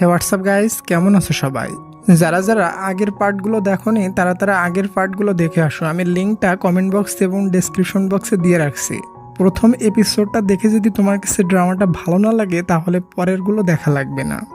হে WhatsApp guys, কেমন আছো সবাই? যারা যারা আগের পার্টগুলো দেখোনি, তারা তারা আগের পার্টগুলো দেখে আসো। আমি লিঙ্কটা কমেন্ট বক্স এবং ডেসক্রিপশন বক্সে দিয়ে রাখছি। প্রথম এপিসোডটা দেখে যদি তোমার কাছে ড্রামাটা ভালো না লাগে, তাহলে পরেরগুলো দেখা লাগবে না।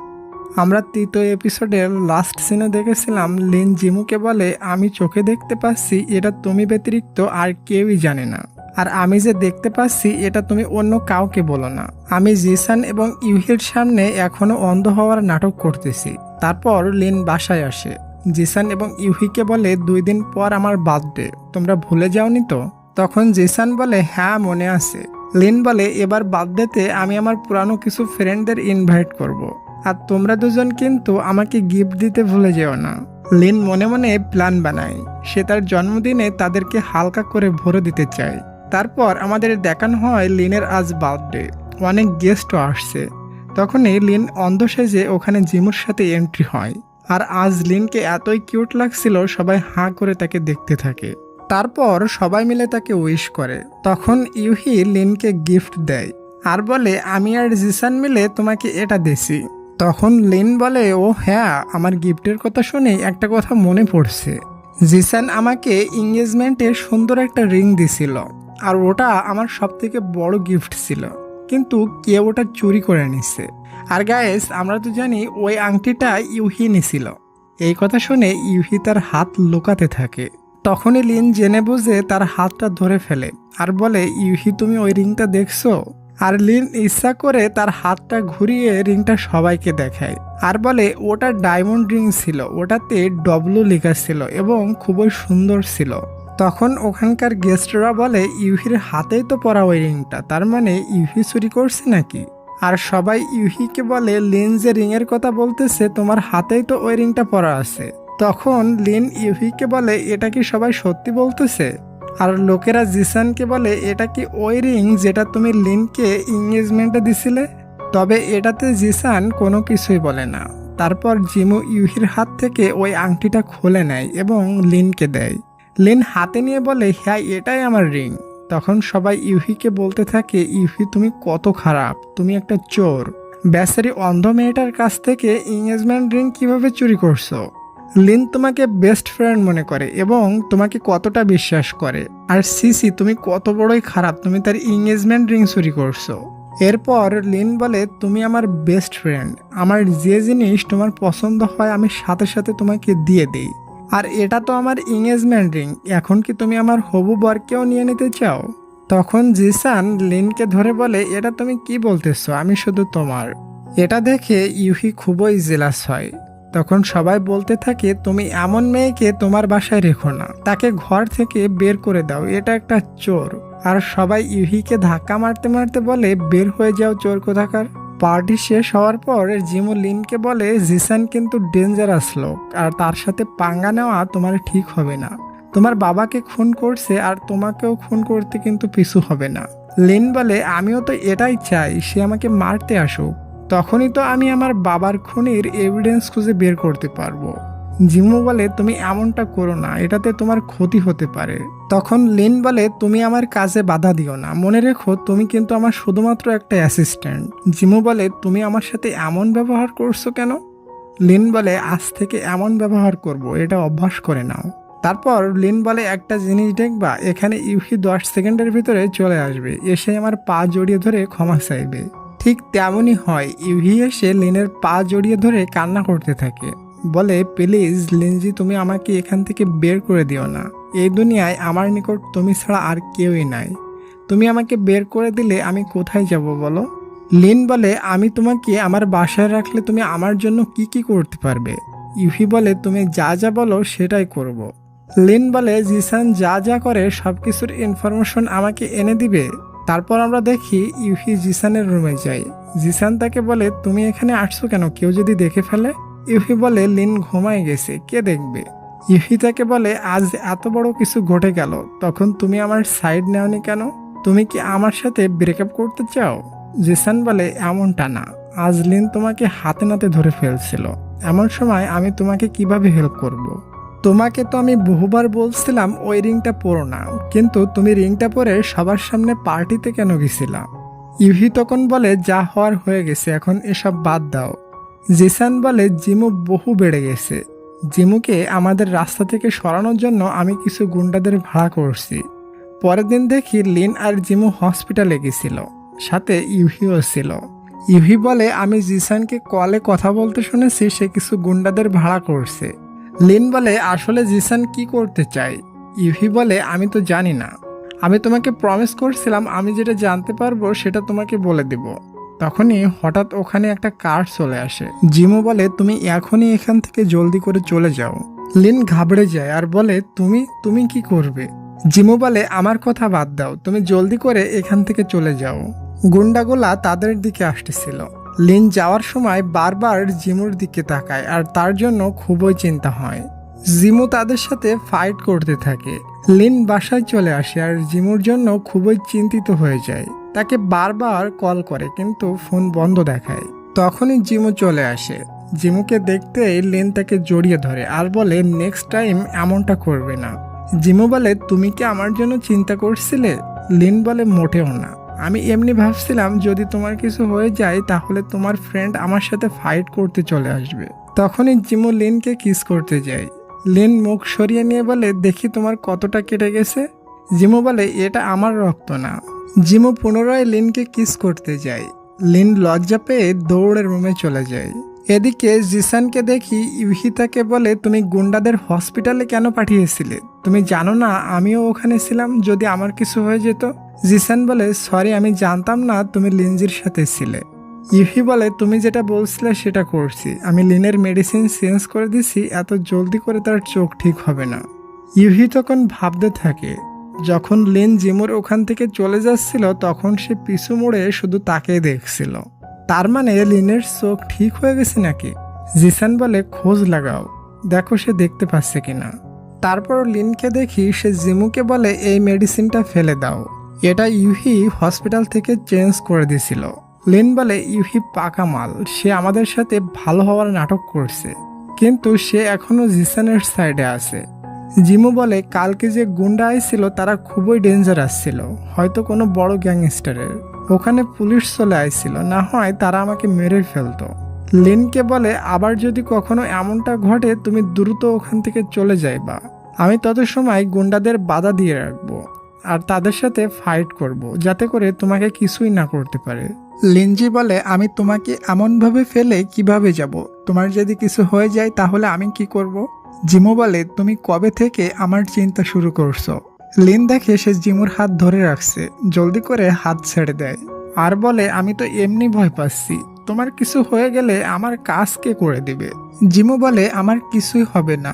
আমরা তৃতীয় এপিসোডের লাস্ট সিনে দেখেছিলাম, লিন জিমুকে বলে, আমি চোখে দেখতে পাচ্ছি, এটা তুমি ব্যতিরিক্ত, আর কেউই জানে না। আর আমি যে দেখতে পাচ্ছি, এটা তুমি অন্য কাউকে বলো না। আমি জিসান এবং ইউহির সামনে এখনও অন্ধ হওয়ার নাটক করতেছি। তারপর লিন বাসায় আসে। জিসান এবং ইউহিকে বলে, দুই দিন পর আমার বার্থডে, তোমরা ভুলে যাওনি তো? তখন জিসান বলে হ্যাঁ মনে আছে। লিন বলে, এবার বার্থডেতে আমি আমার পুরানো কিছু ফ্রেন্ডদের ইনভাইট করব। আর তোমরা দুজন কিন্তু আমাকে গিফট দিতে ভুলে যেও না। লিন মনে মনে প্ল্যান বানায়। সে তার জন্মদিনে তাদেরকে হালকা করে ভরে দিতে চায়। তারপর আমাদের দেখানো হয় লিনের আজ বার্থডে। অনেক গেস্টও আসছে। তখনই লিন অন্ধ সেজে ওখানে জিমুর সাথে এন্ট্রি হয়। আর আজ লিনকে এতই কিউট লাগছিল, সবাই হাঁ করে তাকে দেখতে থাকে। তারপর সবাই মিলে তাকে উইশ করে। তখন ইউহি লিনকে গিফট দেয়। আর বলে, আমি আর জিসান মিলে তোমাকে এটা দিছি। তখন লিন বলে, ও হ্যাঁ আমার গিফটের কথা শুনে একটা কথা মনে পড়ছে। জিসান আমাকে এঙ্গেজমেন্টে সুন্দর একটা রিং দিছিল। আর ওটা আমার সব থেকে বড় গিফট ছিল। কিন্তু কেউ ওটা চুরি করে নিছে। আর গায়েস আমরা তো জানি ওই আংটিটা ইউহি নিছিল এই কথা শুনে ইউহি তার হাত লুকাতে থাকে। তখনই লিন জেনে বুঝে তার হাতটা ধরে ফেলে আর বলে, ইউহি, তুমি ওই রিংটা দেখছ? আর লিন ইচ্ছা করে তার হাতটা ঘুরিয়ে রিংটা সবাইকে দেখায়। আর বলে, ওটা ডায়মন্ড রিং ছিল। ওটাতে ডব্লু লেখা ছিল এবং খুবই সুন্দর ছিল। তখন ওখানকার গেস্টরা বলে, ইউহির হাতেই তো পরা ওই রিংটা, তার মানে ইউহি চুরি করছে নাকি? আর সবাই ইউহিকে বলে, লিন যে রিংয়ের কথা বলতেছে, তোমার হাতেই তো ওই রিংটা পরা আছে। তখন লিন ইউহিকে বলে, এটা কি সবাই সত্যি বলতেছে? আর লোকেরা জিসানকে বলে, এটা কি ওই রিং যেটা তুমি লিনকে এঙ্গেজমেন্টে দিছিলে? তবে এটাতে জিসান কোনো কিছুই বলে না। তারপর জিমু ইউহির হাত থেকে ওই আংটিটা খুলে নেয় এবং লিনকে দেয়। লিন হাতে নিয়ে বলে হ্যাঁ এটাই আমার রিং। তখন সবাই ইউহিকে বলতে থাকে, ইউহি, তুমি কত খারাপ, তুমি একটা চোর। ব্যাসারি অন্ধ মেয়েটার কাছ থেকে এঙ্গেজমেন্ট রিং কীভাবে চুরি করছ? লিন তোমাকে বেস্ট ফ্রেন্ড মনে করে এবং তোমাকে কতটা বিশ্বাস করে। আর সিসি, তুমি কত বড়ই খারাপ, তুমি তার এঙ্গেজমেন্ট রিং চুরি করছ। এরপর লিন বলে, তুমি আমার বেস্ট ফ্রেন্ড আমার যে জিনিস তোমার পছন্দ হয় আমি সাথে সাথে তোমাকে দিয়ে দিই। আর এটা তো আমার এঙ্গেজমেন্ট রিং এখন কি তুমি আমার হবু বরকেও নিয়ে নিতে চাও? তখন জিসান লিনকে ধরে বলে, এটা তুমি কি বলতেছো? আমি শুধু তোমার। এটা দেখে ইউহি খুবই জেলাস হয়। তখন সবাই বলতে থাকে, তুমি এমন মেয়েকে তোমার বাসায় রেখো না। তাকে ঘর থেকে বের করে দাও। এটা একটা চোর। আর সবাই ইউহিকে ধাক্কা মারতে মারতে বলে, বের হয়ে যাও চোর কোথাকার। পার্টি শেষ হওয়ার পর জিমো লিনকে বলে, জিসান কিন্তু ডেঞ্জারাস লোক, আর তার সাথে পাঙ্গা নেওয়া তোমার ঠিক হবে না। তোমার বাবাকে খুন করছে, আর তোমাকেও খুন করতে কিন্তু পিছু হবে না। লিন বলে, আমিও তো এটাই চাই, সে আমাকে মারতে আসুক। তখনই তো আমি আমার বাবার খুনির এভিডেন্স খুঁজে বের করতে পারব। জিমু বলে, তুমি এমনটা করো না, এটাতে তোমার ক্ষতি হতে পারে। তখন লিন বলে, তুমি আমার কাজে বাধা দিও না। মনে রেখো, তুমি কিন্তু আমার শুধুমাত্র একটা অ্যাসিস্ট্যান্ট জিমু বলে, তুমি আমার সাথে এমন ব্যবহার করছ কেন? লিন বলে, আজ থেকে এমন ব্যবহার করব, এটা অভ্যাস করে নাও। তারপর লিন বলে, একটা জিনিস দেখবা, এখানে ইউহি দশ সেকেন্ডের ভিতরে চলে আসবে, এসে আমার পা জড়িয়ে ধরে ক্ষমা চাইবে। ঠিক তেমনই হয়, ইউহি এসে লিনের পা জড়িয়ে ধরে কান্না করতে থাকে। বলে, প্লিজ, লিনজি, তুমি আমাকে এখান থেকে বের করে দিও না। এই দুনিয়ায় আমার নিকট তুমি ছাড়া আর কেউই নাই। তুমি আমাকে বের করে দিলে আমি কোথায় যাব বলো? লিন বলে, আমি তোমাকে আমার বাসায় রাখলে তুমি আমার জন্য কি কি করতে পারবে? ইউহি বলে, তুমি যা যা বলো সেটাই করব। লিন বলে, জিসান যা যা করে সব কিছুর ইনফরমেশন আমাকে এনে দিবে। তারপর আমরা দেখি ইউহি জিসানের রুমে যাই জিসান তাকে বলে, তুমি এখানে আসছো কেন? কেউ যদি দেখে ফেলে? ইউহি বলে, লিন ঘুমায় গেছে, কে দেখবে? ইউহি তাকে বলে, আজ এত বড় কিছু ঘটে গেল, তখন তুমি আমার সাইড নেওনি কেন? তুমি কি আমার সাথে ব্রেকআপ করতে চাও? জিসান বলে, এমনটা না। আজ লিন তোমাকে হাতে নাতে ধরে ফেলছিল। এমন সময় আমি তোমাকে কীভাবে হেল্প করব। তোমাকে তো আমি বহুবার বলছিলাম ওই রিংটা পরো না, কিন্তু তুমি রিংটা পরে সবার সামনে পার্টিতে কেন গেছিলা? ইউহি তখন বলে, যা হওয়ার হয়ে গেছে, এখন এসব বাদ দাও। জিসান বলে, জিমু বহু বেড়ে গেছে। জিমুকে আমাদের রাস্তা থেকে সরানোর জন্য আমি কিছু গুন্ডাদের ভাড়া করছি। পরের দিন দেখি লিন আর জিমু হসপিটালে গেছিল, সাথে ইউহিও ছিল। ইউহি বলে, আমি জিসানকে কলে কথা বলতে শুনেছি, সে কিছু গুন্ডাদের ভাড়া করছে। লিন বলে, আসলে জিসান কি করতে চায়? ইউহি বলে, আমি তো জানি না। আমি তোমাকে প্রমিস করছিলাম, আমি যেটা জানতে পারব সেটা তোমাকে বলে দিব। তখনই হঠাৎ ওখানে একটা কার চলে আসে। জিমো বলে, তুমি এখনই এখান থেকে জলদি করে চলে যাও। লিন ঘাবড়ে যায় আর বলে, তুমি তুমি কি করবে? জিমো বলে, আমার কথা বাদ দাও, তুমি জলদি করে এখান থেকে চলে যাও। গুন্ডাগুলা তাদের দিকে আসতেছিল। লিন যাওয়ার সময় বারবার জিমুর দিকে তাকায় আর তার জন্য খুবই চিন্তা হয়। জিমু তাদের সাথে ফাইট করতে থাকে। লিন বাসায় চলে আসে আর জিমুর জন্য খুবই চিন্তিত হয়ে যায়। তাকে বারবার কল করে, কিন্তু ফোন বন্ধ দেখায়। তখনই জিমু চলে আসে। জিমুকে দেখতেই লেন তাকে জড়িয়ে ধরে আর বলে নেক্সট টাইম এমনটা করবে না। জিমু বলে, তুমি কি আমার জন্য চিন্তা করছিলে? লিন বলে, মোটেও না। আমি এমনি ভাবছিলাম, যদি তোমার কিছু হয়ে যায়, তাহলে তোমার ফ্রেন্ড আমার সাথে ফাইট করতে চলে আসবে। তখনই জিমু লিনকে কিস করতে যায়। লিন মুখ সরিয়ে নিয়ে বলে, দেখি তোমার কতটা কেটে গেছে? জিমু বলে, এটা আমার রক্ত না। জিমু পুনরায় লিনকে কিস করতে যায়। লিন লজ্জা পেয়ে দৌড়ে রুমে চলে যায়। এদিকে জিসানকে দেখি ইউহিতাকে বলে, তুমি গুন্ডাদের হসপিটালে কেন পাঠিয়েছিলে? তুমি জানো না আমিও ওখানে ছিলাম, যদি আমার কিছু হয়ে যেত? জিসান বলে, সরি, আমি জানতাম না তুমি লিনজির সাথে ছিলে। ইউহি বলে, তুমি যেটা বলছিলে সেটা করছি। আমি লিনের মেডিসিন চেঞ্জ করে দিছি, এত জলদি করে তার চোখ ঠিক হবে না। ইউহি তখন ভাবতে থাকে যখন লেন জিমুর ওখান থেকে চলে যাচ্ছিল, তখন সে পিছু মোড়ে শুধু তাকেই দেখছিল। তার মানে লিনের চোখ ঠিক হয়ে গেছে নাকি? জিসান বলে, খোঁজ লাগাও। দেখো সে দেখতে পাচ্ছে কিনা। তারপর লিনকে দেখি সে জিমুকে বলে, এই মেডিসিনটা ফেলে দাও। এটা ইউহি হসপিটাল থেকে চেঞ্জ করে দিছিল। লিন বলে, ইউহি পাকা মাল। সে আমাদের সাথে ভালো হওয়ার নাটক করছে। কিন্তু সে এখনও জিসানের সাইডে আছে। জিমু বলে, কালকে যে গুন্ডা আইছিল, তারা খুবই ডেঞ্জারাস ছিল। হয়তো কোনো বড় গ্যাংস্টারের। ওখানে পুলিশ চলে আইছিল, না হয় তারা আমাকে মেরে ফেলতো। লিনকে বলে, আবার যদি কখনো এমনটা ঘটে, তুমি দ্রুত ওখান থেকে চলে যাইবা। আমি তত সময় গুন্ডাদের বাধা দিয়ে রাখব আর তাদের সাথে ফাইট করব, যাতে করে তোমাকে কিছুই না করতে পারে। লিনজি বলে, আমি তোমাকে এমনভাবে ফেলে কীভাবে যাব? তোমার যদি কিছু হয়ে যায়, তাহলে আমি কি করব? জিমু বলে, তুমি কবে থেকে আমার চিন্তা শুরু করছ? লিন দেখে সে জিমুর হাত ধরে রাখছে, জলদি করে হাত ছেড়ে দেয়। আর বলে, আমি তো এমনি ভয় পাচ্ছি। তোমার কিছু হয়ে গেলে আমার কাজ কে করে দিবে? জিমু বলে, আমার কিছুই হবে না।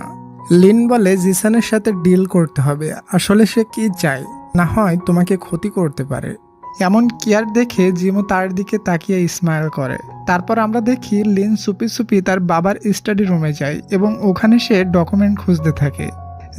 লিন বলে, জিসানের সাথে ডিল করতে হবে। আসলে সে কি চায়? না হয় তোমাকে ক্ষতি করতে পারে। এমন কেয়ার দেখে জিমু তার দিকে তাকিয়ে স্মাইল করে। তারপর আমরা দেখি লিন সুপি সুপি তার বাবার স্টাডি রুমে যায় এবং ওখানে সে ডকুমেন্ট খুঁজতে থাকে।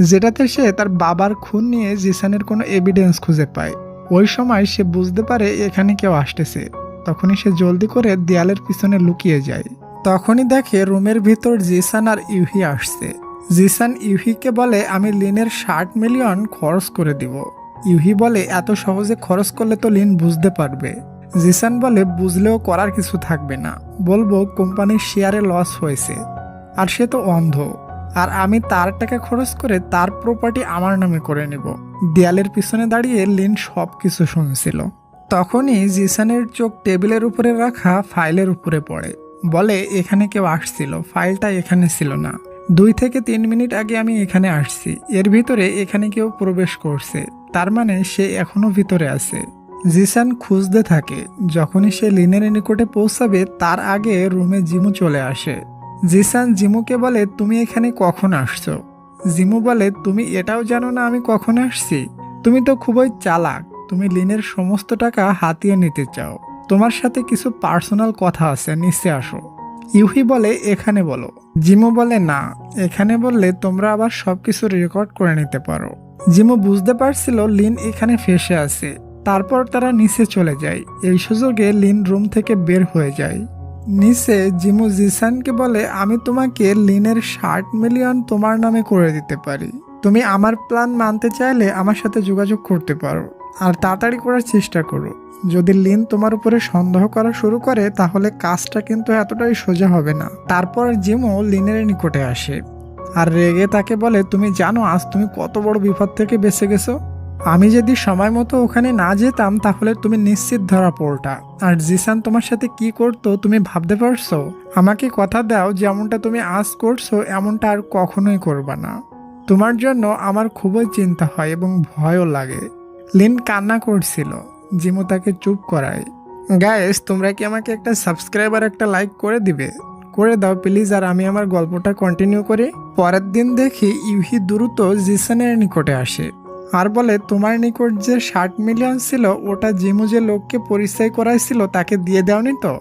যেটাতে সে তার বাবার খুন নিয়ে জিসানের কোনো এভিডেন্স খুঁজে পায়। ওই সময় সে বুঝতে পারে এখানে কেউ আসতেছে। তখনই সে জলদি করে দেয়ালের পিছনে লুকিয়ে যায়। তখনই দেখে রুমের ভিতর জিসান আর ইউহি আসছে। জিসান ইউহিকে বলে, আমি লিনের ষাট মিলিয়ন খরচ করে দিব। ইউহি বলে, এত সহজে খরচ করলে তো লিন বুঝতে পারবে। জিসান বলে, বুঝলেও করার কিছু থাকবে না। বলব, কোম্পানির শেয়ারে লস হয়েছে, আর সে তো অন্ধ। আর আমি তার টাকা খরচ করে তার প্রপার্টি আমার নামে করে নেব। দেয়ালের পিছনে দাঁড়িয়ে লিন সব কিছু শুনছিল। তখনই জিসানের চোখ টেবিলের উপরে রাখা ফাইলের উপরে পড়ে। বলে, এখানে কেউ আসছিল, ফাইলটা এখানে ছিল না। দুই থেকে তিন মিনিট আগে আমি এখানে আসছি। এর ভিতরে এখানে কেউ প্রবেশ করছে। তার মানে সে এখনও ভিতরে আছে। জিসান খুঁজতে থাকে। যখনই সে লিনের নিকটে পৌঁছাবে, তার আগে রুমে জিমু চলে আসে। জিসান জিমুকে বলে, তুমি এখানে কখন আসছো? জিমু বলে, তুমি এটাও জানো না আমি কখন আসছি? তুমি তো খুবই চালাক। তুমি লিনের সমস্ত টাকা হাতিয়ে নিতে চাও। তোমার সাথে কিছু পার্সোনাল কথা আছে, নিচে আসো। ইউহি বলে, এখানে বলো। জিমু বলে, না। এখানে বললে, তোমরা আবার সবকিছু রেকর্ড করে নিতে পারো। জিমু বুঝতে পারছিল লিন এখানে ফেসে আছে। তারপর তারা নিচে চলে যায়। এই সুযোগে লিন রুম থেকে বের হয়ে যায়। নিচে জিমু জিসানকে বলে, আমি তোমাকে লিনের ষাট মিলিয়ন তোমার নামে করে দিতে পারি। তুমি আমার প্ল্যান মানতে চাইলে আমার সাথে যোগাযোগ করতে পারো। আর তাড়াতাড়ি করার চেষ্টা করো। যদি লিন তোমার উপরে সন্দেহ করা শুরু করে, তাহলে কাজটা কিন্তু এতটাই সোজা হবে না। তারপর জিমও লিনের নিকটে আসে। আর রেগে তাকে বলে, তুমি জানো আজ তুমি কত বড় বিপদ থেকে বেঁচে গেছো? আমি যদি সময় মতো ওখানে না যেতাম, তাহলে তুমি নিশ্চিত ধরা পড়টা আর জিসান তোমার সাথে কি করতো, তুমি ভাবতে পারছ? আমাকে কথা দাও, যেমনটা তুমি আজ করছ, এমনটা আর কখনোই করবা না। তোমার জন্য আমার খুবই চিন্তা হয় এবং ভয়ও লাগে। লিন কান্না করছিল। জিমু তাকে চুপ করায়। গায়েস, তোমরা কি আমাকে একটা সাবস্ক্রাইবার, একটা লাইক করে দিবে? করে দাও প্লিজ, আর আমি আমার গল্পটা কন্টিনিউ করি। পরের দিন দেখি ইউহি দ্রুত জিসানের নিকটে আসে। আর বলে, তোমার নিকট যে ষাট মিলিয়ন ছিল, ওটা জিমু যে লোককে পরিচয় করাইছিল, তাকে দিয়ে দাওনি তো?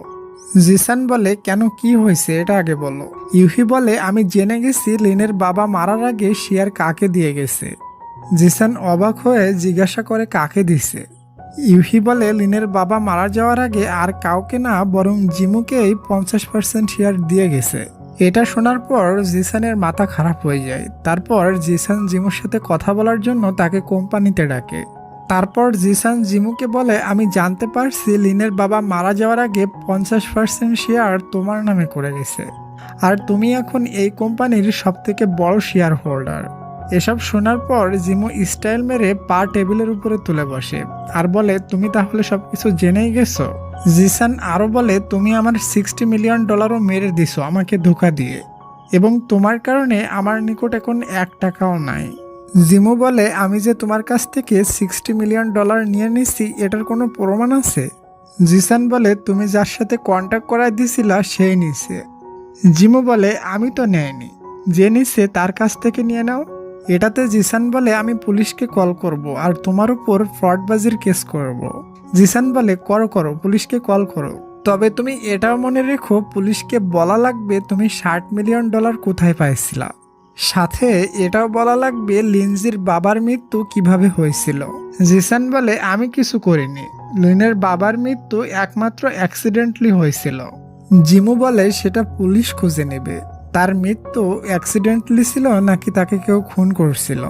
জিসান বলে, কেন, কি হয়েছে, এটা আগে বলো। ইউহি বলে, আমি জেনে গেছি, লিনের বাবা মারার আগে শিয়ার কাকে দিয়ে গেছে। জিসান অবাক হয়ে জিজ্ঞাসা করে, কাকে দিছে ইউহি বলে, লিনের বাবা মারা যাওয়ার আগে আর কাউকে না, বরং জিমুকেই পঞ্চাশ পার্সেন্ট শেয়ার দিয়ে গেছে। এটা শোনার পর জিসানের মাথা খারাপ হয়ে যায়। তারপর জিসান জিমুর সাথে কথা বলার জন্য তাকে কোম্পানিতে ডাকে। তারপর জিসান জিমুকে বলে, আমি জানতে পারছি লিনের বাবা মারা যাওয়ার আগে পঞ্চাশ পার্সেন্ট শেয়ার তোমার নামে করে গেছে। আর তুমি এখন এই কোম্পানির সব থেকে বড় শেয়ার হোল্ডার এসব শোনার পর জিমু স্টাইল মেরে পা টেবিলের উপরে তুলে বসে আর বলে, তুমি তাহলে সব কিছু জেনেই গেছো? জিসান আরও বলে, তুমি আমার সিক্সটি মিলিয়ন ডলারও মেরে দিছো আমাকে ধোকা দিয়ে এবং তোমার কারণে আমার নিকট এখন এক টাকাও নাই। জিমু বলে, আমি যে তোমার কাছ থেকে সিক্সটি মিলিয়ন ডলার নিয়ে নিছি, এটার কোনো প্রমাণ আছে? জিসান বলে, তুমি যার সাথে কন্ট্যাক্ট করায় দিছিলা, সেই নিছে। জিমু বলে, আমি তো নেয়নি যে নিছে তার কাছ থেকে নিয়ে নাও। এটাতে জিসান বলে, আমি পুলিশকে কল করব আর তোমার উপর ফ্রডবাজির কেস করব। জিসান বলে, করো করো, পুলিশকে কল করো। তবে তুমি এটাও মনে রেখো, পুলিশকে বলা লাগবে তুমি ষাট মিলিয়ন ডলার কোথায় পাইছিলা। সাথে এটাও বলা লাগবে, লিনজির বাবার মৃত্যু কীভাবে হয়েছিল। জিসান বলে, আমি কিছু করিনি। লিনের বাবার মৃত্যু একমাত্র অ্যাক্সিডেন্টলি হয়েছিল। জিমু বলে, সেটা পুলিশ খুঁজে নেবে। তার মৃত্যু অ্যাক্সিডেন্টলি ছিল নাকি তাকে কেউ খুন করছিল?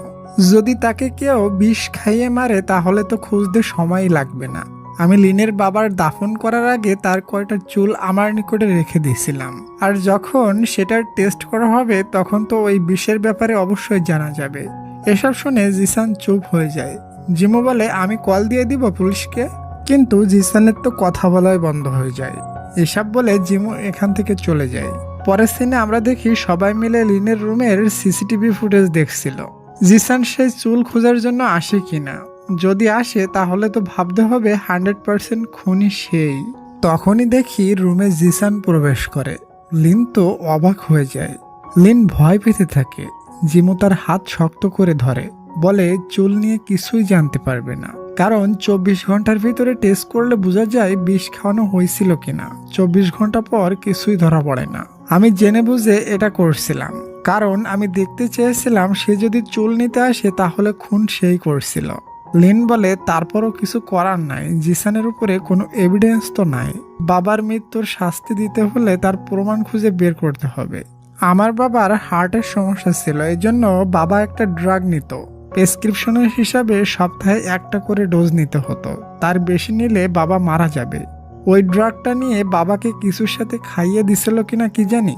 যদি তাকে কেউ বিষ খাইয়ে মারে, তাহলে তো খুঁজতে সময় লাগবে না। আমি লিনের বাবার দাফন করার আগে তার কয়টা চুল আমার নিকটে রেখে দিয়েছিলাম। আর যখন সেটার টেস্ট করা হবে, তখন তো ওই বিষের ব্যাপারে অবশ্যই জানা যাবে। এসব শুনে জিসান চুপ হয়ে যায়। জিমো বলে, আমি কল দিয়ে দিব পুলিশকে? কিন্তু জিসানের তো কথা বলাই বন্ধ হয়ে যায়। এসব বলে জিমো এখান থেকে চলে যায়। পরের সিনে আমরা দেখি সবাই মিলে লিনের রুমের সিসিটিভি ফুটেজ দেখছিল। জিসান সেই চুল খোঁজার জন্য আসে কিনা? যদি আসে, তাহলে তো ভাবতে হবে হান্ড্রেড পার্সেন্ট খুনি সেই। তখনই দেখি রুমে জিসান প্রবেশ করে। লিন তো অবাক হয়ে যায়। লিন ভয় পেতে থাকে। জিমু তার হাত শক্ত করে ধরে। বলে, চুল নিয়ে কিছুই জানতে পারবে না। কারণ চব্বিশ ঘণ্টার ভিতরে টেস্ট করলে বোঝা যায় বিষ খাওয়ানো হয়েছিল কিনা। চব্বিশ ঘণ্টা পর কিছুই ধরা পড়ে না। আমি জেনে বুঝে এটা করছিলাম। কারণ আমি দেখতে চেয়েছিলাম সে যদি চুল নিতে আসে তাহলে খুন সেই করছিল। লিন বলে, তারপরও কিছু করার নাই। জিসানের উপরে কোনো এভিডেন্স তো নাই। বাবার মৃত্যুর শাস্তি দিতে হলে তার প্রমাণ খুঁজে বের করতে হবে। আমার বাবার হার্টের সমস্যা ছিল এই জন্য বাবা একটা ড্রাগ নিত। প্রেসক্রিপশনের হিসাবে সপ্তাহে একটা করে ডোজ নিতে হতো। তার বেশি নিলে বাবা মারা যাবে। ওই ড্রাগটা নিয়ে বাবাকে কিছুর সাথে খাইয়ে দিছিল কিনা কি জানি?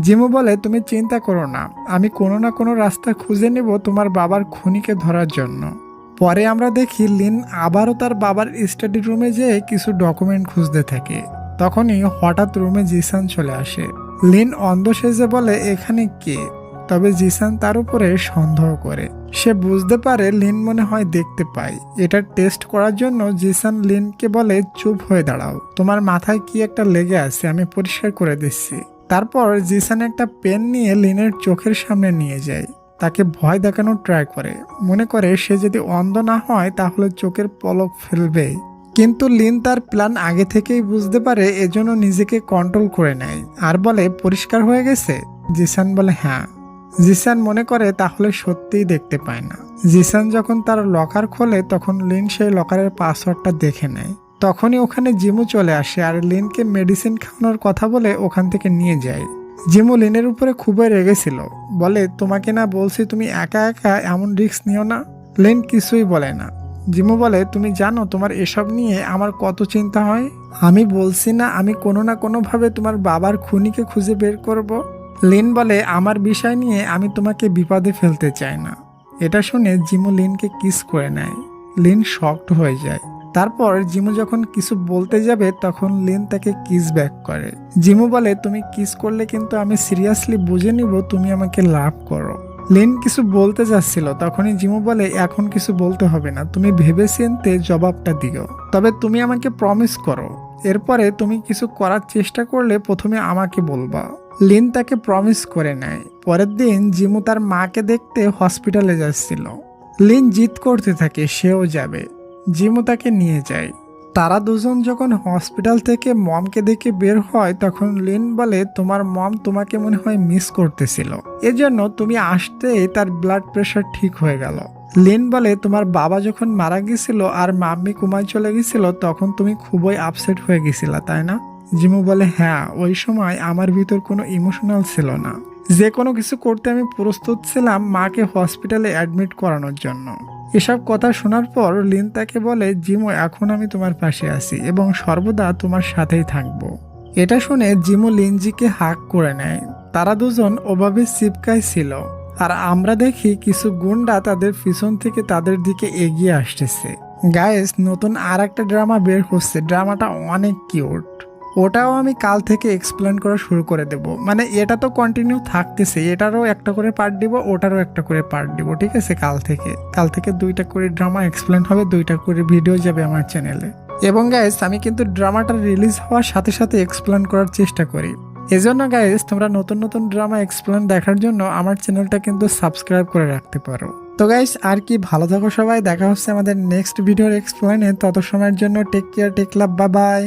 জিমু বলে, তুমি চিন্তা করো না, আমি কোনো না কোনো রাস্তা খুঁজে নেব তোমার বাবার খুনিকে ধরার জন্য। পরে আমরা দেখি লিন আবারও তার বাবার স্টাডি রুমে যেয়ে কিছু ডকুমেন্ট খুঁজতে থাকে। তখনই হঠাৎ রুমে জিসান চলে আসে। লিন অন্ধ সেজে বলে, এখানে কে? তবে জিসান তার উপরে সন্দেহ করে। সে বুঝতে পারে লিন মনে হয় দেখতে পায়। এটা টেস্ট করার জন্য জিসান লিনকে বলে, চুপ হয়ে দাঁড়াও। তোমার মাথায় কি একটা লেগে আছে? আমি পরিষ্কার করে দিচ্ছি। তারপর জিসান একটা পেন নিয়ে লিনের চোখের সামনে নিয়ে যায়। তাকে ভয় দেখানোর ট্রাই করে। মনে করে সে যদি অন্ধ না হয়, তাহলে চোখের পলক ফেলবে কিন্তু লিন তার প্ল্যান আগে থেকেই বুঝতে পারে, এজন্য নিজেকে কন্ট্রোল করে নেয়। আর বলে, পরিষ্কার হয়ে গেছে? জিসান বলে হ্যাঁ। জিসান মনে করে তাহলে সত্যিই দেখতে পায় না। জিসান যখন তার লকার খোলে, তখন লিন সেই লকারের পাসওয়ার্ডটা দেখে নেয়। তখনই ওখানে জিমু চলে আসে আর লিনকে মেডিসিন খাওয়ানোর কথা বলে ওখান থেকে নিয়ে যায়। জিমু লিনের উপরে খুবই রেগেছিল বলে, তোমাকে না বলছি তুমি একা একা এমন রিস্ক নিও না? লিন কিছুই বলে না। জিমু বলে, তুমি জানো তোমার এসব নিয়ে আমার কত চিন্তা হয়? আমি বলছি না আমি কোনো না কোনোভাবে তোমার বাবার খুনিকে খুঁজে বের করব। লিন বলে, আমার বিষয় নিয়ে আমি তোমাকে বিপদে ফেলতে চাই না। এটা শুনে জিমু লিনকে কিস করে নেয়। লিন শক্ট হয়ে যায়। তারপর জিমু যখন কিছু বলতে যাবে, তখন লিন তাকে কিস ব্যাক করে। জিমু বলে, তুমি কিস করলে কিন্তু আমি সিরিয়াসলি বুঝে নিব, তুমি আমাকে লাভ করো। লিন কিছু বলতে যাচ্ছিল, তখনই জিমু বলে, এখন কিছু বলতে হবে না, তুমি ভেবে চিনতে জবাবটা দিও। তবে তুমি আমাকে প্রমিস করো। এরপরে তুমি কিছু করার চেষ্টা করলে প্রথমে আমাকে বলবা। লিন তাকে প্রমিস করে নেয়। পরের দিন জিমু তার মাকে দেখতে হসপিটালে যাচ্ছিল। লিন জিদ করতে থাকে, সেও যাবে। জিমু তাকে নিয়ে যায়। তারা দুজন যখন হসপিটাল থেকে মমকে দেখে বের হয়, তখন লিন বলে, তোমার মম তোমাকে মনে হয় মিস করতেছিল। এজন্য তুমি আসতে তার ব্লাড প্রেশার ঠিক হয়ে গেল। লিন বলে, তোমার বাবা যখন মারা গেছিল আর মাম্মি কুমায় চলে গেছিল, তখন তুমি খুবই আপসেট হয়ে গেছিলা, তাই না? জিমু বলে হ্যাঁ ওই সময় আমার ভিতর কোনো ইমোশনাল ছিল না। যে কোনো কিছু করতে আমি প্রস্তুত ছিলাম মাকে হসপিটালে অ্যাডমিট করানোর জন্য। এসব কথা শোনার পর লিন তাকে বলে, জিমু, এখন আমি তোমার পাশে আছি এবং সর্বদা তোমার সাথেই থাকব। এটা শুনে জিমু লিনজিকে হাক করে নেয়। তারা দুজন ওভাবে চিপকায় ছিল। আর আমরা দেখি কিছু গুন্ডা তাদের পিছন থেকে তাদের দিকে এগিয়ে আসতেছে। গায়েস নতুন আর একটা ড্রামা বের হচ্ছে। ড্রামাটা অনেক কিউট ওটাও আমি কাল থেকে এক্সপ্লেন করা শুরু করে দেব। মানে এটা তো কন্টিনিউ থাকতেছে, এটারও একটা করে পার্ট দিব, ওটারও একটা করে পার্ট দিব, ঠিক আছে? কাল থেকে কাল থেকে দুইটা করে ড্রামা এক্সপ্লেন হবে, দুইটা করে ভিডিও যাবে আমার চ্যানেলে এবং গাইস আমি কিন্তু ড্রামাটা রিলিজ হওয়ার সাথে সাথে এক্সপ্লেন করার চেষ্টা করি। এজন্য গাইস তোমরা নতুন নতুন ড্রামা এক্সপ্লেন দেখার জন্য আমার চ্যানেলটা কিন্তু সাবস্ক্রাইব করে রাখতে পারো। তো গাইস আর কি, ভালো থাকো সবাই, দেখা হচ্ছে আমাদের নেক্সট ভিডিওর এক্সপ্লেনে তত সময়ের জন্য টেক কেয়ার টেক লাভ বা বাই